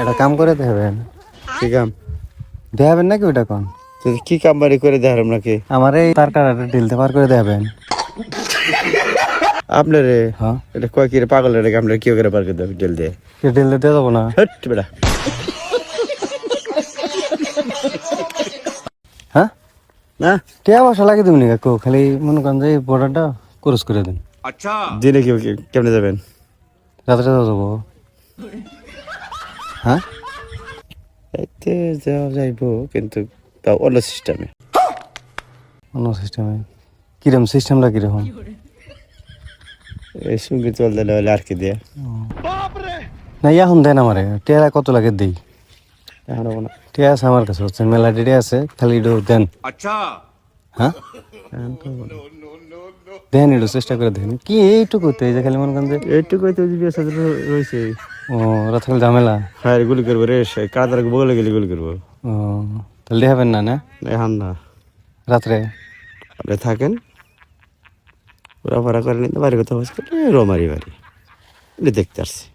এটা কাম করে দেবেন? কি কাম? দেখাবেন নাকি ওটা কোন? কি কাম বাড়ি করে দেখার আপনাকে আমার এই তার কাটাটা ঢিলতে পার করে দেখাবেন আপনারে? হ্যাঁ। এটা কয় কি রে পাগল রে আপনার কি করে পার করে দেবে জেল দিয়ে? কে ঢিলতে দিয়ে দেবো না? হট বেটা। হ্যাঁ? না? টিয়া বসা লাগে তুমি কাকু? খালি মনে করেন যে বর্ডারটা ক্রস করে দেন। দিনে কি কি- কেমনে যাবেন? রাত্রে যাব। হ্যাঁ? এতে যাওয়া যাইবো কিন্তু তাও অন্য সিস্টেমে অন্য সিস্টেমে কিরম সিস্টেমটা কীরকম? এই সংগীত চল দিলে হলে আর কি দিয়ে? না এখন দেন আমারে। টিয়া কত লাগে দেই? হব আছে আমার কাছে হচ্ছে মেলা ডেটে আছে খালি একটু দেন। হ্যাঁ? হব না। দেন একটু চেষ্টা করে দেখেন। কি এইটুকু তো এই যে খালি মনে করেন যে এইটুকুই তো রয়েছে। ও রাত খালি ঝামেলা? হ্যাঁ গুলি করব রে সে কাদার বগলে গেলে গুলি করব। ও তাহলে দেখাবেন না না? দেখান না। রাত্রে? আপনি থাকেন। ওরা ভাড়া করে নিতে বাড়ি কথা বাস করে রোমারি বাড়ি। দেখতে আসছি।